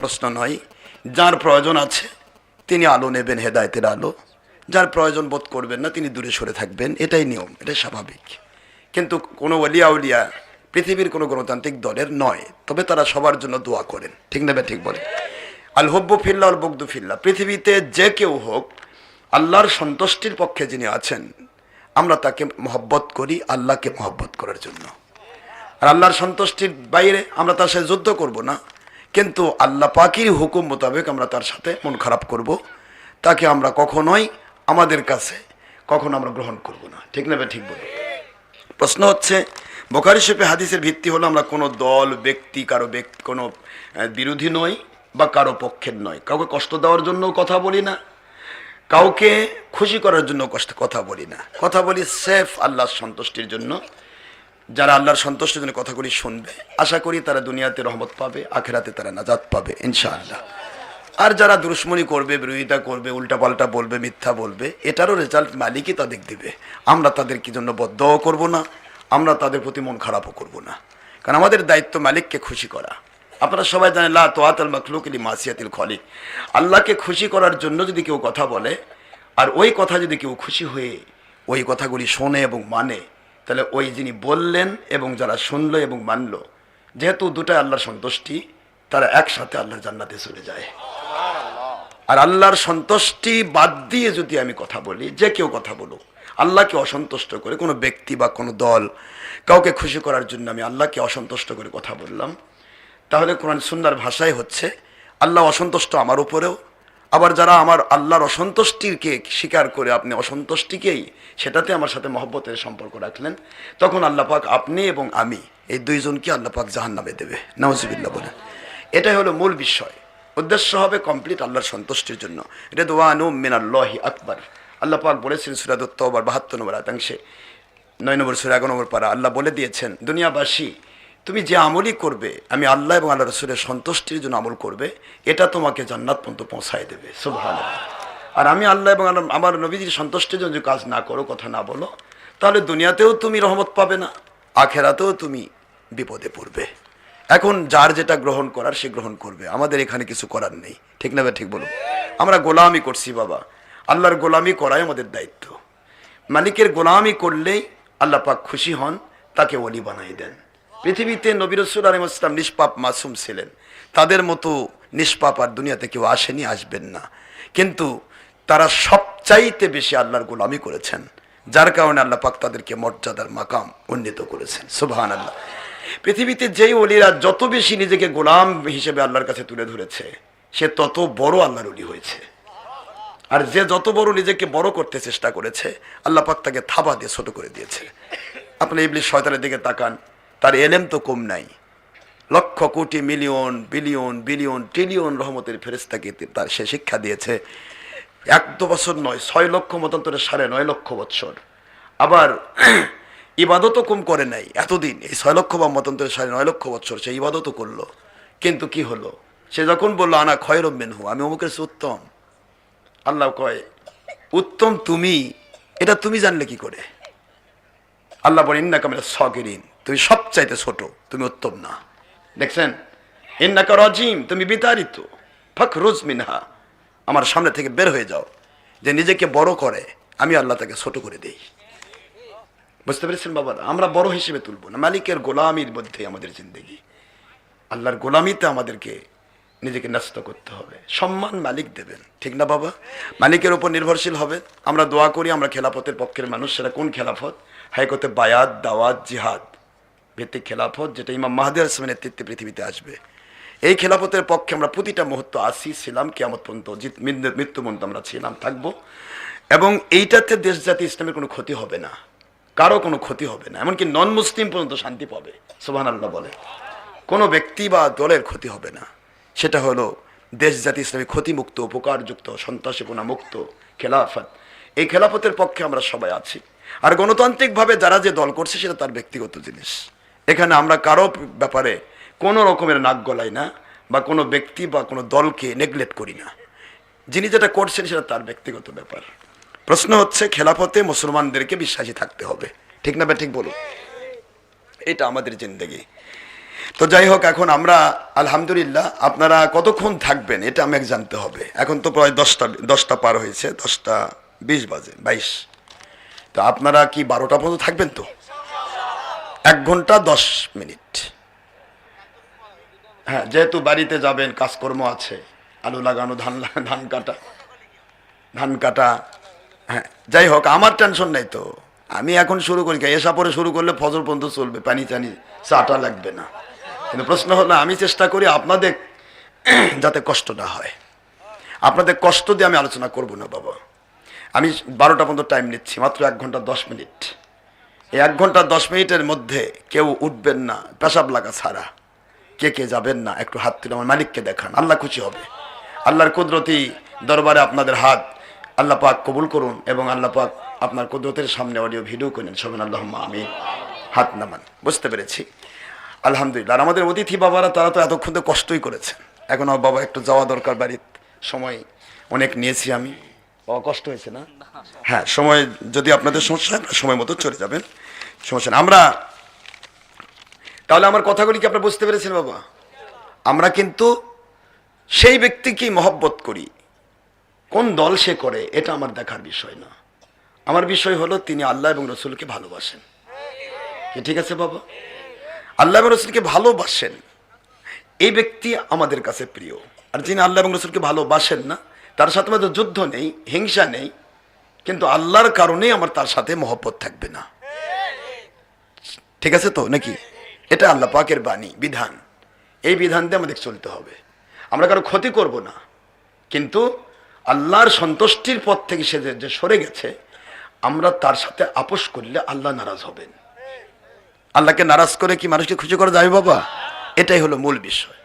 প্রশ্ন নয়। যার প্রয়োজন আছে, তিনি আলো নেবেন, হেদায়তের আলো। যার প্রয়োজন বোধ করবেন না, তিনি দূরে সরে থাকবেন। এটাই নিয়ম, এটাই স্বাভাবিক। কিন্তু কোনো অলিয়া উলিয়া পৃথিবীর কোনো গণতান্ত্রিক দলের নয়। তবে তারা সবার জন্য দোয়া করেন। ঠিক নেবে ঠিক বলে? আল হব্বু ফিল্লা, আল বগদু ফিল্লা। পৃথিবীতে যে কেউ হোক, আল্লাহর সন্তুষ্টির পক্ষে যিনি আছেন, আমরা তাকে মহব্বত করি আল্লাহকে মহব্বত করার জন্য। আর আল্লাহর সন্তুষ্টির বাইরে আমরা তার সাথে যুদ্ধ করব না। কিন্তু আল্লাহ পাকির হুকুম মোতাবেক আমরা তার সাথে মন খারাপ করব। তাকে আমরা কখনোই আমাদের কাছে কখনো আমরা গ্রহণ করব না। ঠিক না ঠিক বলো? প্রশ্ন হচ্ছে, বোখারি শরীফে হাদিসের ভিত্তি হলো আমরা কোনো দল, ব্যক্তি, কারও ব্যক্তি, কোনো বিরোধী নই বা কারও পক্ষের নয় কাউকে কষ্ট দেওয়ার জন্য কথা বলি না। কাউকে খুশি করার জন্য কষ্ট, কথা বলি না। কথা বলি সেফ আল্লাহর সন্তুষ্টির জন্য। যারা আল্লাহর সন্তুষ্টির জন্য কথাগুলি শুনবে, আশা করি তারা দুনিয়াতে রহমত পাবে, আখেরাতে তারা নাজাত পাবে, ইনশাআল্লাহ। আর যারা দুশ্মনী করবে, বিরোধিতা করবে, উল্টাপাল্টা বলবে, মিথ্যা বলবে, এটারও রেজাল্ট মালিকই তাদের দিবে। আমরা তাদের কি জন্য বদ্ধও করব না? আমরা তাদের প্রতি মন খারাপও করব না। কারণ আমাদের দায়িত্ব মালিককে খুশি করা। আপনারা সবাই জানেন, লা তোয়াতাল মাখলুক ইলি মাসিয়াতিল খলিক। আল্লাহকে খুশি করার জন্য যদি কেউ কথা বলে, আর ওই কথা যদি কেউ খুশি হয়ে ওই কথাগুলি শোনে এবং মানে তাহলে ওই যিনি বললেন এবং যারা শুনলো এবং মানল, যেহেতু দুটাই আল্লাহর সন্তুষ্টি, তারা একসাথে আল্লাহর জান্নাতে চলে যায়। আর আল্লাহর সন্তুষ্টি বাদ দিয়ে যদি আমি কথা বলি, যে কেউ কথা বলুক, আল্লাহকে অসন্তুষ্ট করে কোনো ব্যক্তি বা কোনো দল কাউকে খুশি করার জন্য আমি আল্লাহকে অসন্তুষ্ট করে কথা বললাম, তাহলে কোরআন সুন্দর ভাষায় হচ্ছে, আল্লাহ অসন্তুষ্ট আমার উপরেও আবার যারা আমার আল্লাহর অসন্তুষ্টিকে স্বীকার করে আপনি অসন্তুষ্টিকেই সেটাতে আমার সাথে মহব্বতের সম্পর্ক রাখলেন, তখন আল্লাহ পাক আপনি এবং আমি, এই দুইজনকে আল্লাহ পাক নামে দেবে। নওয়াজিবিল্লা বলে এটাই হলো মূল বিষয়। উদ্দেশ্য হবে কমপ্লিট আল্লাহর সন্তুষ্টির জন্য। রেদওয়ানু মিনাল্লাহি আকবর। আল্লাহ পাক বলেছেন সুরাদ উত্তবার বাহাত্তর নম্বর আতাংশে নয় নম্বর সুরা এগারো নম্বর পারা, আল্লাহ বলে দিয়েছেন, দুনিয়াবাসী তুমি যে আমলই করবে, আমি আল্লাহ এবং আল্লাহ রসুলের সন্তুষ্টির জন্য আমল করবে, এটা তোমাকে জান্নাত পর্যন্ত পৌঁছায় দেবে। সুবহান আর আমি আল্লাহ এবং আল্লাহ আমার নবীজির সন্তুষ্টির জন্য কাজ না করো, কথা না বলো, তাহলে দুনিয়াতেও তুমি রহমত পাবে না, আখেরাতেও তুমি বিপদে পড়বে। এখন যার যেটা গ্রহণ করার, সে গ্রহণ করবে। আমাদের এখানে কিছু করার নেই। ঠিক না ঠিক বলুন। আমরা গোলামি করছি, বাবা। আল্লাহর গোলামি করাই আমাদের দায়িত্ব। মালিকের গোলামি করলেই আল্লাহ পাক খুশি হন, তাকে ওলি বানাই দেন। পৃথিবীতে নবিরসুল আলিম ইসলাম নিষ্পাপ মাসুম ছিলেন। তাদের মতো নিষ্পাপ আর দুনিয়াতে কেউ আসেনি, আসবেন না। কিন্তু তারা সবচাইতে বেশি আল্লাহর গোলামি করেছেন, যার কারণে আল্লাহ পাক তাদেরকে মর্যাদার মাকাম উন্নীত করেছেন। সুবহান আল্লাহ পৃথিবীতে যেই অলিরা যত বেশি নিজেকে গোলাম হিসেবে আল্লাহর কাছে তুলে ধরেছে, সে তত বড় আল্লাহর অলি হয়েছে। আর যে যত বড় নিজেকে বড় করতে চেষ্টা করেছে, আল্লাহ পাক তাকে থাবা দিয়ে ছোট করে দিয়েছে। আপনি ইবলিশ শয়তানের দিকে তাকান। তার এলেম তো কম নাই। Lakh crore million, billion billion, trillion রহমতের ফেরেস্তাকে তার সে শিক্ষা দিয়েছে। এক দু বছর নয়, ছয় লক্ষ মতান্তরে সাড়ে নয় লক্ষ বৎসর। আবার ইবাদতও কম করে নাই। এতদিন এই ছয় লক্ষ বা মতান্তরে সাড়ে নয় লক্ষ বৎসর সে ইবাদতও করল। কিন্তু কি হলো? সে যখন বলল, আনা খয় রব্বেন হু আমি অমুকের উত্তম। আল্লাহ কয়, উত্তম তুমি, এটা তুমি জানলে কি করে? আল্লাহ বলেন ইন্না কামের সগেরিন তুমি সবচাইতে ছোট, তুমি উত্তম না। দেখছেন? ইন্নাকা রজিম, তুমি বিতাড়িত। ফক রোজ মিনহা। আমার সামনে থেকে বের হয়ে যাও। যে নিজেকে বড় করে, আমি আল্লাহ তাকে ছোট করে দেই। বুঝতে পেরেছেন বাবা আমরা বড় হিসেবে তুলব না। মালিকের গোলামির মধ্যে আমাদের জিন্দগি। আল্লাহর গোলামিতে আমাদেরকে নিজেকে ন্যস্ত করতে হবে। সম্মান মালিক দেবেন। ঠিক না বাবা? মালিকের উপর নির্ভরশীল হবে আমরা দোয়া করি, আমরা খেলাফতের পক্ষের মানুষ। সেটা কোন খেলাফত? হাইকোর্টে বায়াত, দাওয়াত, জিহাদ। ভিত্তিক খেলাফত, যেটা ইমাম মাহাদির আসলামের নেতৃত্বে পৃথিবীতে আসবে। এই খেলাফতের পক্ষে আমরা প্রতিটা মুহূর্ত আসি, ছিলাম কেমন পর্যন্ত মৃত্যু- পর্যন্ত আমরা ছিলাম, থাকব। এবং এইটাতে দেশ জাতি ইসলামের কোনো ক্ষতি হবে না। কারও কোনো ক্ষতি হবে না। এমনকি নন মুসলিম পর্যন্ত শান্তি পাবে সোহান আল্লাহ বলে। কোনো ব্যক্তি বা দলের ক্ষতি হবে না। সেটা হলো দেশ জাতি ইসলামী ক্ষতিমুক্ত, উপকারযুক্ত, সন্ত্রাসীপনা মুক্ত খেলাফত। এই খেলাফতের পক্ষে আমরা সবাই আছি। আর গণতান্ত্রিকভাবে যারা যে দল করছে, সেটা তার ব্যক্তিগত জিনিস। এখানে আমরা কারও ব্যাপারে কোনো রকমের নাক গলাই না, বা কোনো ব্যক্তি বা কোনো দলকে নেগলেক্ট করি না। যিনি যেটা করছেন সেটা তার ব্যক্তিগত ব্যাপার। প্রশ্ন হচ্ছে, খেলাফতে মুসলমানদেরকে বিশ্বাসী থাকতে হবে। ঠিক না ঠিক বলুন? এটা আমাদের জিন্দগি। তো যাই হোক, এখন আমরা, আলহামদুলিল্লাহ, আপনারা কতক্ষণ থাকবেন এটা আমাকে জানতে হবে। এখন তো প্রায় দশটা দশটা পার হয়েছে, দশটা বিশ বাজে, বাইশ। তো আপনারা কি বারোটা পর্যন্ত থাকবেন তো? এক ঘণ্টা দশ মিনিট। হ্যাঁ যেহেতু বাড়িতে যাবেন, কাজকর্ম আছে, আলু লাগানো, ধান ধান কাটা ধান কাটা হ্যাঁ যাই হোক, আমার টেনশন নেই তো। আমি এখন শুরু করি এসা পরে শুরু করলে ফজর পর্যন্ত চলবে, পানি টানি, চাটা লাগবে না। কিন্তু প্রশ্ন হলো, আমি চেষ্টা করি আপনাদের যাতে কষ্ট না হয়। আপনাদের কষ্ট দিয়ে আমি আলোচনা করব না, বাবা। আমি বারোটা পর্যন্ত টাইম নিচ্ছি, মাত্র এক ঘণ্টা দশ মিনিট। এক ঘণ্টা দশ মিনিটের মধ্যে কেউ উঠবেন না পেশাব লাগা ছাড়া। কে কে যাবেন না একটু হাত তুলে আমার মালিককে দেখান আল্লাহ খুশি হবে। আল্লাহর কুদরতি দরবারে আপনাদের হাত আল্লাহ পাক কবুল করুন এবং আল্লাহ পাক আপনার কুদরতের সামনে অডিও ভিডিও করেন সবেন আল্লাহ আমি হাত নামান বুঝতে পেরেছি? আলহামদুলিল্লাহ আর আমাদের অতিথি বাবারা তারা তো এতক্ষণ তো কষ্টই করেছেন। এখন আমার বাবা একটু যাওয়া দরকার বাড়ির সময় অনেক নিয়েছি আমি। বাবা কষ্ট হয়েছে না? হ্যাঁ সময় যদি আপনাদের সমস্যা হয় সময় মতো চলে যাবেন। সমস্যা। আমরা তাহলে আমার কথাগুলি কি আপনারা বুঝতে পেরেছেন বাবা? আমরা কিন্তু সেই ব্যক্তিকেই মহব্বত করি। কোন দল সে করে, এটা আমার দেখার বিষয় না। আমার বিষয় হলো তিনি আল্লাহ এবং রসুলকে ভালোবাসেন। ঠিক আছে বাবা? আল্লাহ এবং রসুলকে ভালোবাসেন। এই ব্যক্তি আমাদের কাছে প্রিয়। আর যিনি আল্লাহ এবং রসুলকে ভালোবাসেন না, তার সাথে আমাদের যুদ্ধ নেই, হিংসা নেই, কিন্তু আল্লাহর কারণেই আমার তার সাথে মহব্বত থাকবে না। ঠিক আছে তো, নাকি? এটা আল্লাহ পাকের বাণী, বিধান। এই বিধান দিয়ে আমাদের চলতে হবে। আমরা কারও ক্ষতি করব না। কিন্তু আল্লাহর সন্তুষ্টির পথ থেকে সে যে- সরে গেছে, আমরা তার সাথে আপোষ করলে আল্লাহ নারাজ হবেন। আল্লাহকে নারাজ করে কি মানুষকে খুশি করা যাবে বাবা? এটাই হলো মূল বিষয়।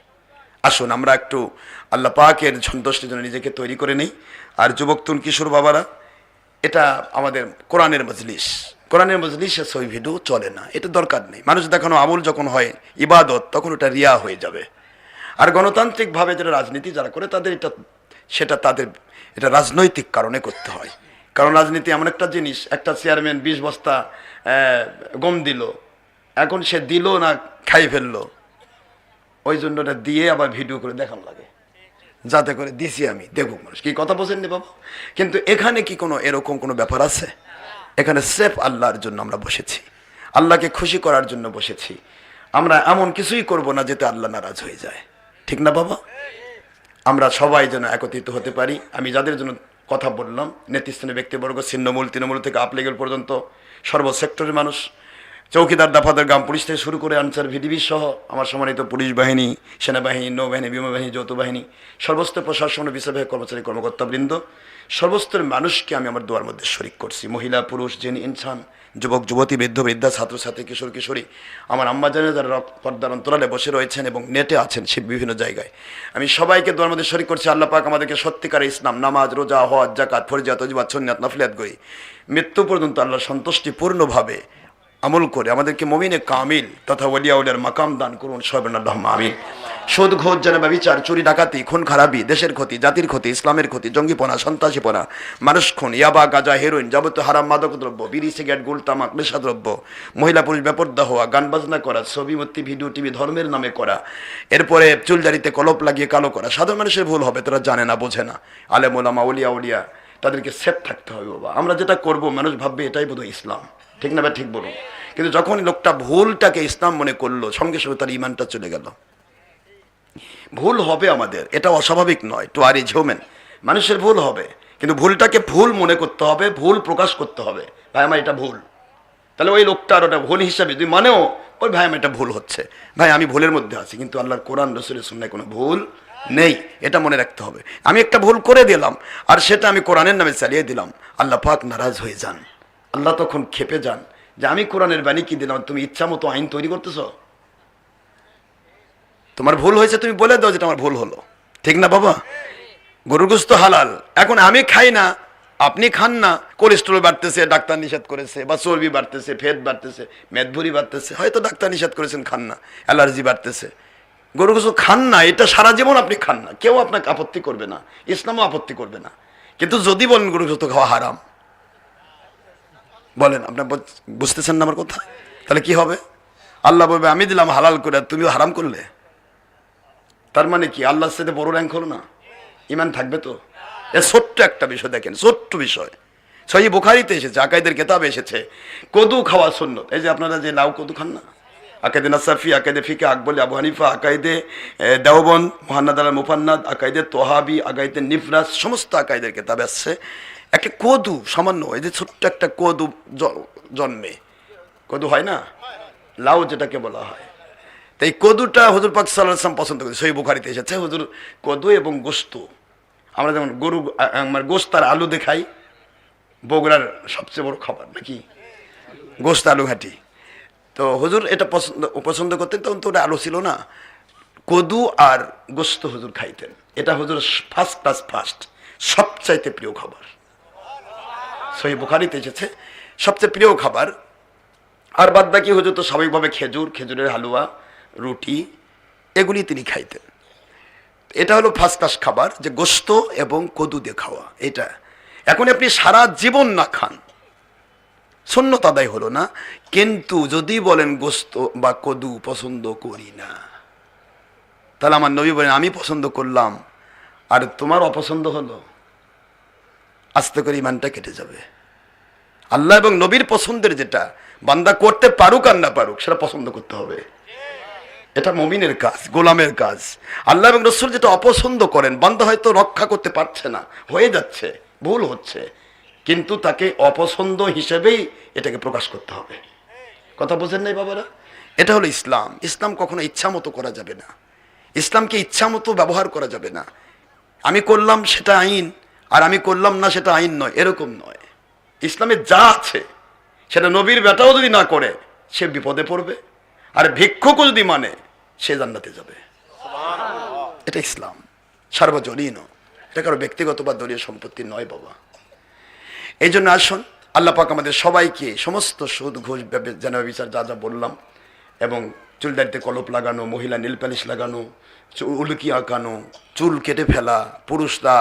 আসুন, আমরা একটু আল্লাহ পাকের সন্তুষ্টির জন্য নিজেকে তৈরি করে নেই। আর যুবক তুন কিশোর বাবারা, এটা আমাদের কোরআনের মজলিস। কোরআনের মজলিসে সই ভিডিও চলে না, এটা দরকার নেই। মানুষ দেখানো আমল যখন হয়, ইবাদত, তখন ওটা রিয়া হয়ে যাবে। আর গণতান্ত্রিকভাবে যেটা রাজনীতি যারা করে, তাদের এটা, সেটা তাদের, এটা রাজনৈতিক কারণে করতে হয়। কারণ রাজনীতি এমন একটা জিনিস, একটা চেয়ারম্যান বিশ বস্তা গম দিল, এখন সে দিল না খাই ফেলল। ওই জন্য ওটা দিয়ে আবার ভিডিও করে দেখান লাগে। যাতে করে দিছি আমি, দেখুক মানুষ। কি কথা বোঝেন নি বাবা? কিন্তু এখানে কি কোনো এরকম কোনো ব্যাপার আছে? এখানে সেফ আল্লাহর জন্য আমরা বসেছি। আল্লাহকে খুশি করার জন্য বসেছি। আমরা এমন কিছুই করব না যেতে আল্লাহ নারাজ হয়ে যায়। ঠিক না বাবা? আমরা সবাই যেন একত্রিত হতে পারি। আমি যাদের জন্য কথা বললাম, নেতৃস্থানীয় ব্যক্তিবর্গ, ছিন্নমূল, তৃণমূল থেকে আপ লেগেল পর্যন্ত সর্বসেক্টরের মানুষ চৌকিদার দাফাদার গ্রাম পুলিশ থেকে শুরু করে আনসার ভিডিবি সহ আমার সম্মানিত পুলিশ বাহিনী, সেনাবাহিনী, নৌবাহিনী বিমা বাহিনী যৌথ বাহিনী সর্বস্তর প্রশাসন বিষয় কর্মচারী কর্মকর্তাবৃন্দ, সর্বস্তরের মানুষকে আমি আমার দোয়ার মধ্যে শরিক করছি। মহিলা, পুরুষ যিনি ইনসান, যুবক, যুবতী, বৃদ্ধ, বৃদ্ধা, ছাত্রছাত্রী, কিশোর, কিশোরী, আমার আম্মা জানে যারা পর্দার অন্তরালে বসে রয়েছেন এবং নেটে আছেন সে বিভিন্ন জায়গায়। আমি সবাইকে দোয়ার মধ্যে শরিক করছি। আল্লাহ পাক আমাদেরকে সত্যিকার ইসলাম, নামাজ, রোজা, হজ জাকাত ফরিজাত অজিবাত সন্ন্যাত নফলিয়াত গই মৃত্যু পর্যন্ত আল্লাহ সন্তুষ্টি পূর্ণভাবে আমল করে, আমাদেরকে মমিনে কামিল তথা ওলিয়া উলিয়ার মাকাম দান করুন সবেন আল্লাহ আমিন। সুদ, ঘোষ যেন বিচার, চুরি, ডাকাতি, খুন, খারাপি, দেশের ক্ষতি, জাতির ক্ষতি, ইসলামের ক্ষতি, জঙ্গিপনা, সন্ত্রাসীপনা, মানুষ খুন, ইয়াবা, গাজা হেরোইন যাবতীয় হারাম মাদক দ্রব্য বিড়ি, সিগারেট, গুল, তামাক, নেশাদ্রব্য, মহিলা, পুরুষ, বেপর্দা হওয়া, গান বাজনা করা, ছবি, মূর্তি, ভিডিও, টিভি, ধর্মের নামে করা, এরপরে চুলদারিতে কলপ লাগিয়ে কালো করা, সাধারণ মানুষের ভুল হবে, তারা জানে না, বোঝে না। আলেম ওলামা উলিয়া উলিয়া, তাদেরকে সেফ থাকতে হবে, বাবা। আমরা যেটা করব, মানুষ ভাববে এটাই বোধহয় ইসলাম। ঠিক না ঠিক বলুন। কিন্তু যখন লোকটা ভুলটাকে ইসলাম মনে করল, সঙ্গে সঙ্গে তার ইমানটা চলে গেল। ভুল হবে আমাদের, এটা অস্বাভাবিক নয় টু আর ইজ হিউম্যান মানুষের ভুল হবে, কিন্তু ভুলটাকে ভুল মনে করতে হবে, ভুল প্রকাশ করতে হবে। ভাই আমার এটা ভুল। তাহলে ওই লোকটার ওটা ভুল হিসাবে তুই মানেও, ওই ভাই আমার এটা ভুল হচ্ছে। ভাই, আমি ভুলের মধ্যে আছি, কিন্তু আল্লাহর কোরআন, রসুলের শুনে কোনো ভুল নেই, এটা মনে রাখতে হবে। আমি একটা ভুল করে দিলাম, আর সেটা আমি কোরআনের নামে চালিয়ে দিলাম। আল্লাহ পাক নারাজ হয়ে যান। আল্লাহ তখন খেপে যান যে আমি কোরআনের বাণী কি দিলাম? তুমি ইচ্ছা মতো আইন তৈরি করতেছো? তোমার ভুল হয়েছে, তুমি বলে দাও যেটা আমার ভুল হলো। ঠিক না বাবা? গরুর গোস্ত হালাল। এখন আমি খাই না, আপনি খান না। কোলেস্ট্রল বাড়তেছে, ডাক্তার নিষেধ করেছে, বা চর্বি বাড়তেছে, ফেট বাড়তেছে, মেদভুরি বাড়তেছে, হয়তো ডাক্তার নিষেধ করেছেন, খান না। অ্যালার্জি বাড়তেছে। গরু খান না, এটা সারা জীবন আপনি খান না। কেউ আপনাকে আপত্তি করবে না, ইসলামও আপত্তি করবে না। কিন্তু যদি বলেন গরু গোস্ত খাওয়া হারাম বলেন আপনার বুঝতেছেন না আমার কথা? তাহলে কি হবে? আল্লাহ বলবে, আমি দিলাম হালাল করে, আর তুমিও হারাম করলে। তার মানে কি? আল্লাহর সাথে বড় র্যাঙ্ক হলো না? ইমান থাকবে তো? এ ছোট্ট একটা বিষয় দেখেন, ছোট্ট বিষয়। সহি বোখারিতে এসেছে, আকাইদের কেতাবে এসেছে, কদু খাওয়া সুন্নত। এই যে আপনারা যে লাউ কদু খান না? আকাইদে নাসাফি, আকাইদে ফিকে আকবলি আবু হানিফা, আকাইদে দেওবন মোহান্নাদ আল মুফান্নাদ আকাইদে তোহাবি, আকাইদে নিফরাজ সমস্ত আকাইদের কেতাবে আসছে। একটা কদু, সামান্য, এই যে ছোট্ট একটা কদু জন্মে। কদু হয় না? লাউ যেটাকে বলা হয়। তো এই কদুটা হুজুর পাক পছন্দ করি সই বুখারিতে এসেছে, হুজুর, কদু এবং গোস্ত। আমরা যেমন গরু আমার গোস্ত আর আলু দেখাই, বগুড়ার সবচেয়ে বড় খাবার নাকি? গোস্ত, আলু, ঘাটি। তো হুজুর এটা পছন্দ পছন্দ করতেন, তখন তো ওটা আলু ছিল না। কদু আর গোস্ত হুজুর খাইতেন। এটা হুজুর ফার্স্ট ক্লাস ফার্স্ট সবচাইতে প্রিয় খাবার। সহি বুখারিতে এসেছে। সবচেয়ে প্রিয় খাবার, আর বাদ বাকি হুজুর তো স্বাভাবিকভাবে খেজুর, খেজুরের হালুয়া, রুটি, এগুলি তিনি খাইতেন। এটা হলো ফার্স্ট ক্লাস খাবার, যে গোস্ত এবং কদু দিয়ে খাওয়া, এটা। এখন আপনি সারা জীবন না খান শূন্যত আদায় হলো না, কিন্তু যদি বলেন গোস্ত বা কদু পছন্দ করি না, তাহলে আমার নবী বলেন, আমি পছন্দ করলাম, আর তোমার অপছন্দ হলো? আস্তে করে ইমানটা কেটে যাবে। আল্লাহ এবং নবীর পছন্দের যেটা, বান্দা করতে পারুক আর না পারুক, সেটা পছন্দ করতে হবে। এটা মমিনের কাজ, গোলামের কাজ। আল্লাহ এবং রসুল যেটা অপছন্দ করেন, বান্দা হয়তো রক্ষা করতে পারছে না, হয়ে যাচ্ছে, ভুল হচ্ছে। কিন্তু তাকে অপছন্দ হিসেবেই এটাকে প্রকাশ করতে হবে। কথা বোঝেন নাই বাবারা? এটা হলো ইসলাম। ইসলাম কখনো ইচ্ছা মতো করা যাবে না। ইসলামকে ইচ্ছা মতো ব্যবহার করা যাবে না। আমি করলাম সেটা আইন আর আমি করলাম না সেটা আইন নয়, এরকম নয়। ইসলামে যা আছে, সেটা নবীর বেটাও যদি না করে, সে বিপদে পড়বে। আর ভিক্ষুকও যদি মানে সে জান্নাতে যাবে। এটা ইসলাম। সার্বজনীন। এটা কারও ব্যক্তিগত বা দলীয় সম্পত্তি নয় বাবা। এই জন্য আসুন, আল্লাহ পাক আমাদের সবাইকে সমস্ত সুদ, ঘুষ জানা বিচার, যা যা বললাম, এবং চুল দাড়িতে কলপ লাগানো, মহিলা নীল পালিশ লাগানো উলকি আঁকানো, চুল কেটে ফেলা পুরুষরা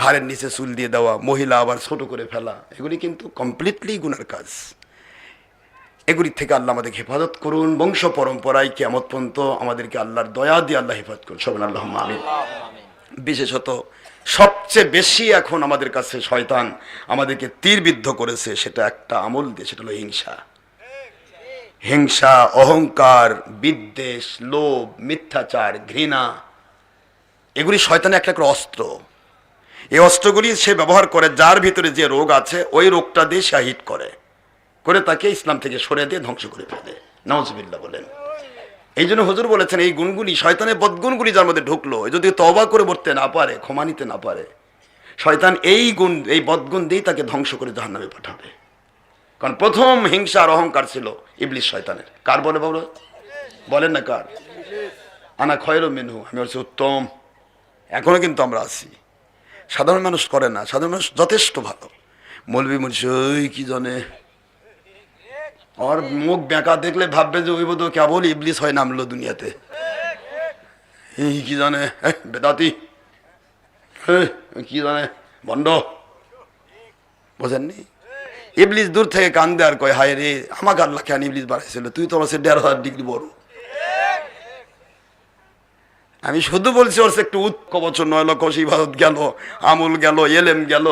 ঘাড়ের নিচে চুল দিয়ে দেওয়া, মহিলা আবার ছোট করে ফেলা, এগুলি কিন্তু কমপ্লিটলি গুনার কাজ। এগুলি থেকে আল্লাহ আমাদেরকে হেফাজত করুন, বংশ পরম্পরায় কেমত পর্যন্ত আমাদেরকে আল্লাহর দয়া দিয়ে আল্লাহ হেফাজত করুন। সবাই আল্লাহ আমিন। বিশেষত সবচেয়ে বেশি এখন আমাদের কাছে শয়তান আমাদেরকে তীরবিদ্ধ করেছে, সেটা একটা আমল দিয়ে, সেটা হলো হিংসা। হিংসা, অহংকার, বিদ্বেষ, লোভ, মিথ্যাচার, ঘৃণা, এগুলি শয়তানের একটা করে অস্ত্র। এই অস্ত্রগুলি সে ব্যবহার করে, যার ভিতরে যে রোগ আছে, ওই রোগটা দিয়ে সে হিট করে করে তাকে ইসলাম থেকে সরে দিয়ে ধ্বংস করে ফেলে। নওয়াজবিল্লা বলেন। এই জন্য হজুর বলেছেন, এই গুণগুলি, শয়তানের বদগুণগুলি যার মধ্যে ঢুকলো যদি তবা করে বলতে না পারে, ক্ষমা নিতে না পারে, শয়তান এই গুণ, এই বদগুণ দিয়েই তাকে ধ্বংস করে জাহান্নামে পাঠাবে। কারণ প্রথম হিংসা আর অহংকার ছিল ইবলিশ শয়তানের। কার বলে বাবু বলেন না কার? আনা খয়ের মেনু আমি হচ্ছে উত্তম, এখনও কিন্তু আমরা আছি। সাধারণ মানুষ করে না, সাধারণ মানুষ যথেষ্ট ভালো। মলবি মুন্সি ওই কি জানে? আর মুখ বেঁকা দেখলে ভাববে যে ওই বোধ কেবল ইবলিস হয় নামলো দুনিয়াতে। এই কি জানে? বেদাতি। কি জানে? বন্ড বোঝেননি? ইবলিস দূর থেকে কান্দে আর কয়, হায় রে, আমাকে আল্লাহ কেন ইবলিস বাড়াইছিল তুই তো আমার দেড় হাজার ডিগ্রি বড়। আমি শুধু বলছি, ওর একটু উৎক বছর নয় লক্ষ ইবাদত গেল, আমুল গেল, এলেম গেল।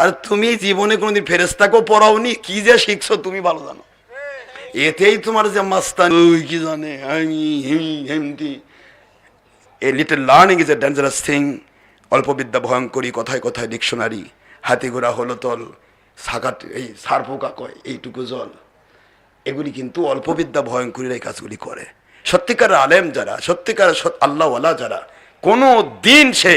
আর তুমি জীবনে কোনোদিন ফেরেস্তাকেও পড়াওনি? কি যে শিখছো তুমি ভালো জানো। এতেই তোমার যে মাস্তান, ওই কি জানে, আমি হিমি, হেমতি। A little learning is a dangerous thing অল্প বিদ্যা, ভয়ঙ্করী কথায় কথায় ডিকশনারি হাতি ঘোড়া হলো তল। সাকাট এই সার পোকা কয়, এইটুকু জল। এগুলি কিন্তু অল্পবিদ্যা ভয়ঙ্করীরা এই কাজগুলি করে। সত্যিকার আলেম যারা, সত্যিকার আল্লাহওয়ালা যারা, কোনো দিন সে